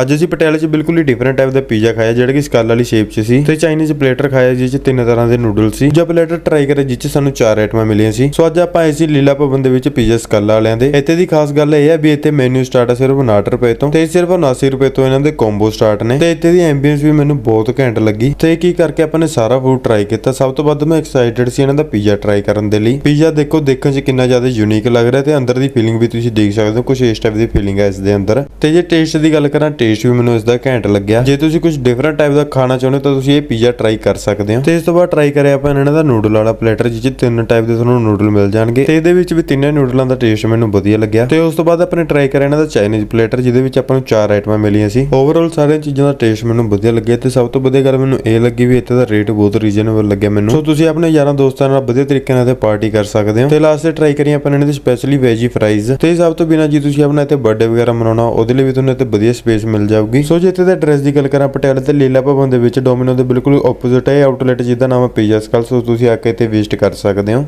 ਅੱਜ ਅਸੀਂ ਪਟਿਆਲੇ 'ਚ ਬਿਲਕੁਲ ਹੀ ਡਿਫਰੈਂਟ ਟਾਈਪ ਦਾ ਪੀਜ਼ਾ ਖਾਇਆ, ਜਿਹੜਾ ਕਿ ਸਕਲ ਵਾਲੀ ਸ਼ੇਪ 'ਚ ਸੀ। ਤੇ ਚਾਈਨੀਜ਼ ਪਲੇਟਰ ਖਾਇਆ, ਜਿਸ 'ਚ ਤਿੰਨ ਤਰ੍ਹਾਂ ਦੇ ਨੂਡਲ ਸੀ। ਜੋ ਪਲੇਟਰ ਟਰਾਈ ਕਰੇ, ਜਿਸ 'ਚ ਸਾਨੂੰ ਚਾਰ ਆਈਟਮਾਂ ਮਿਲੀਆਂ ਸੀ। ਸੋ ਅੱਜ ਆਪਾਂ ਆਏ ਸੀ ਲੀਲਾ ਭਵਨ ਦੇ ਵਿੱਚ ਪੀਜ਼ਾ ਸਕਲ ਵਾਲਿਆਂ ਦੇ। ਇੱਥੇ ਦੀ ਖਾਸ ਗੱਲ ਇਹ ਹੈ ਵੀ ਇੱਥੇ ਮੈਨੂ ਸਟਾਰਟ ਹੈ ਸਿਰਫ 59 ਰੁਪਏ ਤੋਂ। ਤੇ ਸਿਰਫ 79 ਰੁਪਏ ਤੋਂ ਇਹਨਾਂ ਦੇ ਕੰਬੋ ਸਟਾਰਟ ਨੇ। ਤੇ ਇੱਥੇ ਦੀ ਐਂਬੀਐਂਸ ਵੀ ਮੈਨੂੰ ਬਹੁਤ ਘੈਂਟ ਲੱਗੀ। ਤੇ ਕੀ ਕਰਕੇ ਆਪਾਂ ਨੇ ਸਾਰਾ ਫੂਡ ਟਰਾਈ ਕੀਤਾ? ਸਭ ਤੋਂ ਵੱਧ ਮੈਂ ਐਕਸਾਈਟਡ ਸੀ ਇਹਨਾਂ ਦਾ ਪੀਜ਼ਾ ਟਰਾਈ ਕਰਨ ਦੇ ਲਈ। ਪੀਜ਼ਾ ਦੇਖੋ, ਦੇਖਣ 'ਚ ਕਿੰਨਾ ਜ਼ਿਆਦਾ ਯੂਨੀਕ ਲੱਗ ਰਿਹਾ ਤੇ ਅੰਦਰ ਦੀ ਫੀਲਿੰਗ ਵੀ ਤੁਸੀਂ ਦੇਖ ਸਕਦੇ ਹੋ। ਕੁਝ ਇਸ ਟਾਈਪ ਦੀ ਫੀਲਿੰਗ ਹੈ ਇਸ ਦੇ ਅੰਦਰ। ਤੇ ਜੇ ਟੇਸਟ ਦੀ ਗੱਲ ਕਰਾਂ ਟੇਸਟ ਵੀ ਮੈਨੂੰ ਇਸ ਦਾ ਘੈਂਟ ਲੱਗਿਆ। ਜੇ ਤੁਸੀਂ ਕੁਝ ਡਿਫਰੈਂਟ ਟਾਈਪ ਦਾ ਖਾਣਾ ਚਾਹੁੰਦੇ ਹੋ ਤਾਂ ਤੁਸੀਂ ਇਹ ਪੀਜ਼ਾ ਟਰਾਈ ਕਰ ਸਕਦੇ ਹੋ। ਤੇ ਇਸ ਤੋਂ ਬਾਅਦ ਟਰਾਈ ਕਰਿਆ ਆਪਾਂ ਇਹਨਾਂ ਦਾ ਨੂਡਲ ਵਾਲਾ ਪਲੇਟਰ ਜਿਸ ਵਿੱਚ ਤਿੰਨ ਟਾਈਪ ਦੇ ਤੁਹਾਨੂੰ ਨੂਡਲ ਮਿਲ ਜਾਣਗੇ। ਤੇ ਇਹਦੇ ਵਿੱਚ ਵੀ ਤਿੰਨੇ ਨੂਡਲਾਂ ਦਾ ਟੇਸਟ ਮੈਨੂੰ ਵਧੀਆ ਲੱਗਿਆ। ਤੇ ਉਸ ਤੋਂ ਬਾਅਦ ਆਪਣੇ ਟਰਾਈ ਕਰਿਆ ਇਹਨਾਂ ਦਾ ਚਾਈਨੀਜ਼ ਪਲੇਟਰ ਜਿਹਦੇ ਵਿੱਚ ਆਪਾਂ ਨੂੰ ਚਾਰ ਆਈਟਮਾਂ ਮਿਲੀਆਂ ਸੀ। ਓਵਰਆਲ ਸਾਰੀਆਂ ਚੀਜ਼ਾਂ ਦਾ ਟੇਸਟ ਮੈਨੂੰ ਵਧੀਆ ਲੱਗਿਆ ਤੇ ਸਭ ਤੋਂ ਵਧੀਆ ਗੱਲ ਮੈਨੂੰ ਇਹ ਲੱਗੀ ਵੀ ਇੱਥੇ ਦਾ ਰੇਟ ਬਹੁਤ ਰੀਜ਼ਨੇਬਲ ਲੱਗਿਆ ਮੈਨੂੰ। ਸੋ ਤੁਸੀਂ ਆਪਣੇ ਯਾਰਾਂ ਦੋਸਤਾਂ ਨਾਲ ਵਧੀਆ ਤਰੀਕੇ ਨਾਲ ਤੇ ਪਾਰਟੀ ਕਰ ਸਕਦੇ ਹੋ। ਤੇ ਲਾਸਟ ਤੇ ਟਰਾਈ ਕਰੀਏ ਆਪਾਂ ਇਹਨਾਂ ਦੀ ਸਪੈਸ਼ਲੀ ਵੈਜੀ ਫਰਾਈਜ਼ ਤੇ ਸਭ ਤੋਂ ਬਿਨਾਂ ਜੀ ਤੁਸੀਂ ਆਪਣਾ ਇੱਥੇ ਬਰਥਡੇ ਵਗੈਰਾ ਮਨਾਉਣਾ, ਉਹਦੇ ਲਈ ਵੀ ਤੁਹਾਨੂੰ ਇੱਥੇ ਵਧੀਆ ਸਪੇਸ ਮਿਲ ਜਾਊਗੀ। ਸੋ ਜੇ ਇੱਥੇ ਦਾ ਐਡਰੈਸ ਦੀ ਗੱਲ ਕਰਾਂ, ਪਟਿਆਲੇ ਤੇ ਲੀਲਾ ਭਵਨ ਦੇ ਵਿੱਚ ਡੋਮਿਨੋ ਦੇ ਬਿਲਕੁਲ ਆਪੋਜ਼ਿਟ ਹੈ ਆਊਟਲੈਟ ਜਿਹਦਾ ਨਾਮ ਹੈ ਪੀਜ਼ਾ ਸਕਲ ਸੋ ਤੁਸੀਂ ਆ ਕੇ ਇੱਥੇ ਵਿਜ਼ਿਟ ਕਰ ਸਕਦੇ ਹੋ।